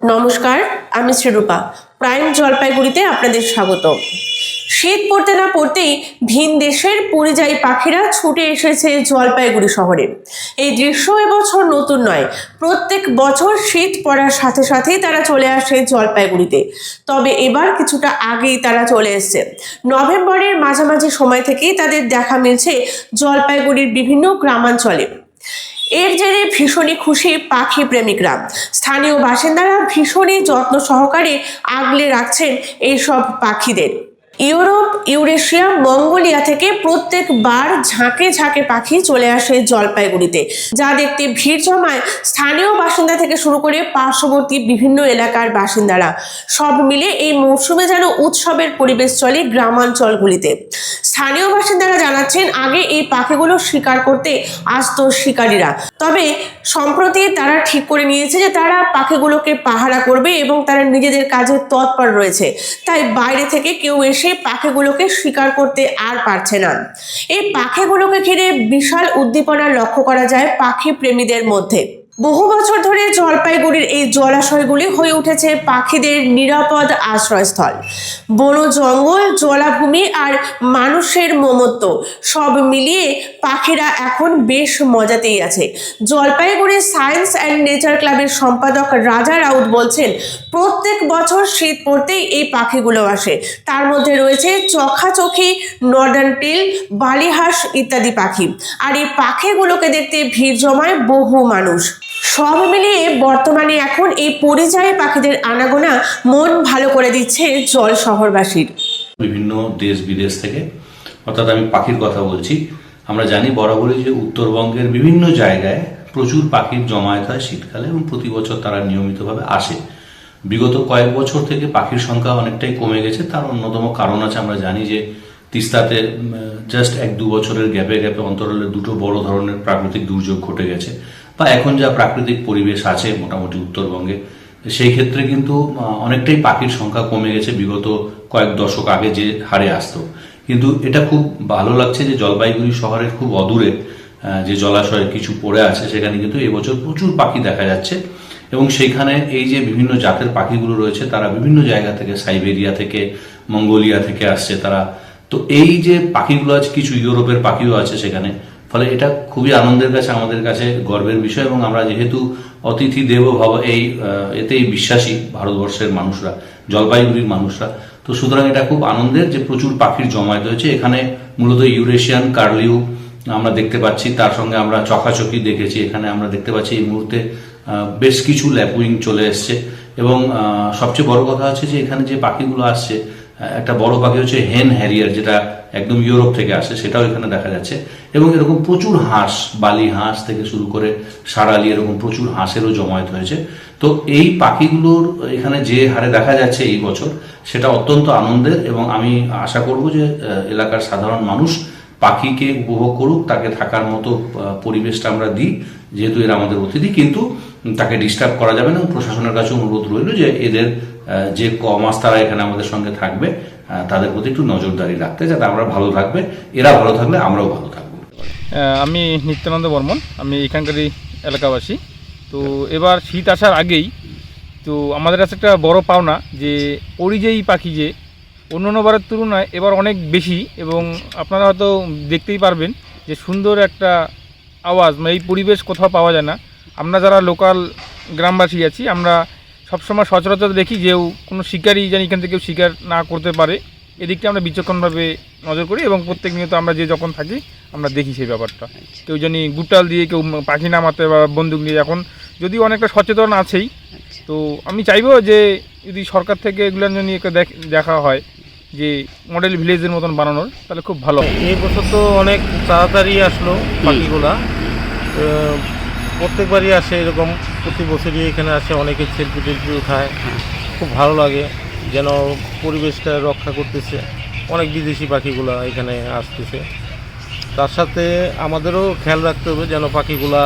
নমস্কার, আমি শ্রীরূপা। প্রাইম জলপাইগুড়িতে আপনাদের স্বাগত শীত পড়তে না পড়তেই ভিন দেশের পরিযায়ী পাখিরা ছুটে এসেছে জলপাইগুড়ি শহরে। এই দৃশ্য এবছর নতুন নয়। প্রত্যেক বছর শীত পড়ার সাথে সাথেই তারা চলে আসে জলপাইগুড়িতে। তবে এবার কিছুটা আগেই তারা চলে এসছে। নভেম্বরের মাঝামাঝি সময় থেকেই তাদের দেখা মিলছে জলপাইগুড়ির বিভিন্ন গ্রামাঞ্চলে। এর জেরে ভীষণই খুশি পাখি প্রেমিকরা। স্থানীয় বাসিন্দারা ভীষণই যত্ন সহকারে আগলে রাখছেন এইসব পাখিদের। ইউরোপ, ইউরেশিয়া, মঙ্গোলিয়া থেকে প্রত্যেকবার ঝাঁকে ঝাঁকে পাখি চলে আসে জলপাইগুড়িতে। যা দেখতে ভিড় জমায় স্থানীয় বাসিন্দা থেকে শুরু করে পার্শ্ববর্তী বিভিন্ন এলাকার বাসিন্দারা। সব মিলে এই মৌসুমে যেন উৎসবের পরিবেশ চলে গ্রামাঞ্চলগুলিতে। স্থানীয় বাসিন্দারা জানাচ্ছেন, আগে এই পাখিগুলো শিকার করতে আসতো শিকারীরা। তবে সম্প্রতি তারা ঠিক করে নিয়েছে যে তারা পাখিগুলোকে পাহারা করবে এবং তারা নিজেদের কাজে তৎপর রয়েছে। তাই বাইরে থেকে কেউ এসে পাখিগুলোকে শিকার করতে আর পারছে না। এই পাখিগুলোকে ঘিরে বিশাল উদ্দীপনা লক্ষ্য করা যায় পাখি প্রেমীদের মধ্যে। বহু বছর ধরে জলপাইগুড়ির এই জলাশয়গুলি হয়ে উঠেছে পাখিদের নিরাপদ আশ্রয়স্থল। বন, জঙ্গল, জলাভূমি আর মানুষের মমত্ব সব মিলিয়ে পাখিরা এখন বেশ মজাতেই আছে। জলপাইগুড়ি সায়েন্স অ্যান্ড নেচার ক্লাবের সম্পাদক রাজা রাউত বলছেন, প্রত্যেক বছর শীত পড়তেই এই পাখিগুলো আসে। তার মধ্যে রয়েছে চোখাচোখি, নর্দার্ন টিল, বালিহাঁস ইত্যাদি পাখি। আর এই পাখিগুলোকে দেখতে ভিড় জমায় বহু মানুষ। সব মিলিয়ে বর্তমানে এখন এই পরিযায়ী পাখিদের আনাগোনা মন ভালো করে দিচ্ছে জল শহরবাসীর। বিভিন্ন দেশ বিদেশ থেকে, অর্থাৎ আমি পাখির কথা বলছি, আমরা জানি বরাবরই যে উত্তরবঙ্গের বিভিন্ন জায়গায় প্রচুর পাখির জমায়েত হয় শীতকালে এবং প্রতি বছর তারা নিয়মিতভাবে আসে। বিগত কয়েক বছর থেকে পাখির সংখ্যা অনেকটাই কমে গেছে, তার অন্যতম কারণ আছে আমরা জানি যে তিস্তাতে জাস্ট এক দু বছরের গ্যাপে গ্যাপে অন্তরালে দুটো বড় ধরনের প্রাকৃতিক দুর্যোগ ঘটে গেছে। বা এখন যা প্রাকৃতিক পরিবেশ আছে মোটামুটি উত্তরবঙ্গে, সেই ক্ষেত্রে কিন্তু অনেকটাই পাখির সংখ্যা কমে গেছে বিগত কয়েক দশক আগে যে হারে আসতো। কিন্তু এটা খুব ভালো লাগছে যে জলপাইগুড়ি শহরের খুব অদূরে যে জলাশয় কিছু পড়ে আছে, সেখানে কিন্তু এবছর প্রচুর পাখি দেখা যাচ্ছে। এবং সেইখানে এই যে বিভিন্ন জাতের পাখিগুলো রয়েছে, তারা বিভিন্ন জায়গা থেকে, সাইবেরিয়া থেকে, মঙ্গোলিয়া থেকে আসছে তারা। তো এই যে পাখিগুলো আছে, কিছু ইউরোপের পাখিও আছে সেখানে ফলে এটা খুবই আনন্দের কাছে আমাদের কাছে গর্বের বিষয় এবং আমরা যেহেতু অতিথি দেব ভাব এই এতেই বিশ্বাসী ভারতবর্ষের মানুষরা, জলপাইগুড়ির মানুষরা, তো সুতরাং এটা খুব আনন্দের যে প্রচুর পাখির জমায়েত হয়েছে। এখানে মূলত ইউরেশিয়ান কার্লিউ আমরা দেখতে পাচ্ছি, তার সঙ্গে আমরা চকাচকি দেখেছি, এখানে আমরা দেখতে পাচ্ছি এই মুহূর্তে বেশ কিছু ল্যাপুইং চলে এসছে এবং সবচেয়ে বড় কথা হচ্ছে যে এখানে যে পাখিগুলো আসছে একটা বড় পাখি হচ্ছে হেন হ্যারিয়ার যেটা একদম ইউরোপ থেকে আসে, সেটাও এখানে দেখা যাচ্ছে। এবং এরকম প্রচুর হাঁস, বালি হাঁস থেকে শুরু করে সারালি এরকম প্রচুর হাঁসেরও জমায়েত হয়েছে। তো এই পাখিগুলোর এখানে যে হারে দেখা যাচ্ছে এই বছর, সেটা অত্যন্ত আনন্দের এবং আমি আশা করব যে এলাকার সাধারণ মানুষ পাখিকে উপভোগ করুক, তাকে থাকার মতো পরিবেশটা আমরা দিই, যেহেতু এরা আমাদের অতিথি, কিন্তু তাকে ডিস্টার্ব করা যাবে না প্রশাসনের কাছে অনুরোধ রইল যে এদের যে কমাস তারা এখানে আমাদের সঙ্গে থাকবে তাদের প্রতি একটু নজরদারি রাখতে যাতে আমরা ভালো থাকবে, এরা ভালো থাকলে আমরাও ভালো থাকব। আমি নিত্যানন্দ বর্মন, আমি এখানকারই এলাকাবাসী। তো এবার শীত আসার আগেই, তো আমাদের কাছে একটা বড় পাওনা যে পরিযায়ী পাখি যে অন্য অন্য বারের তুলনায় এবার অনেক বেশি এবং আপনারা হয়তো দেখতেই পারবেন যে সুন্দর একটা আওয়াজ মানে এই পরিবেশ কোথাও পাওয়া যায় না। আমরা যারা লোকাল গ্রামবাসী আছি, আমরা সবসময় সচরাচর দেখি যে কোনো শিকারই যেন এখান থেকে কেউ শিকার না করতে পারে। এদিকটা আমরা বিচক্ষণভাবে নজর করি এবং প্রত্যেক নিয়ত আমরা যে যখন থাকি আমরা দেখি সেই ব্যাপারটা। কেউ জানি গুটাল দিয়ে কেউ পাখি নামাতে বা বন্দুক নিয়ে এখন যদিও অনেকটা সচেতন আছেই তো আমি চাইব যে যদি সরকার থেকে এগুলো যদি একটা দেখ- দেখা হয় যে মডেল ভিলেজের মতন বানানোর তাহলে খুব ভালো। হয়। এই বছর তো অনেক তাড়াতাড়ি আসলো পাখিগুলা। প্রত্যেকবারই আসে এরকম প্রতি বছরই এখানে আসে অনেকে সেলফি টেলফি উঠায় খুব ভালো লাগে যেন পরিবেশটা রক্ষা করতেছে। অনেক বিদেশি পাখিগুলো এখানে আসতেছে। তার সাথে আমাদেরও খেয়াল রাখতে হবে যেন পাখিগুলা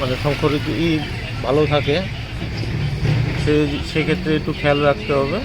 মানে সংকরিত ই ভালো থাকে। সে সেক্ষেত্রে একটু খেয়াল রাখতে হবে।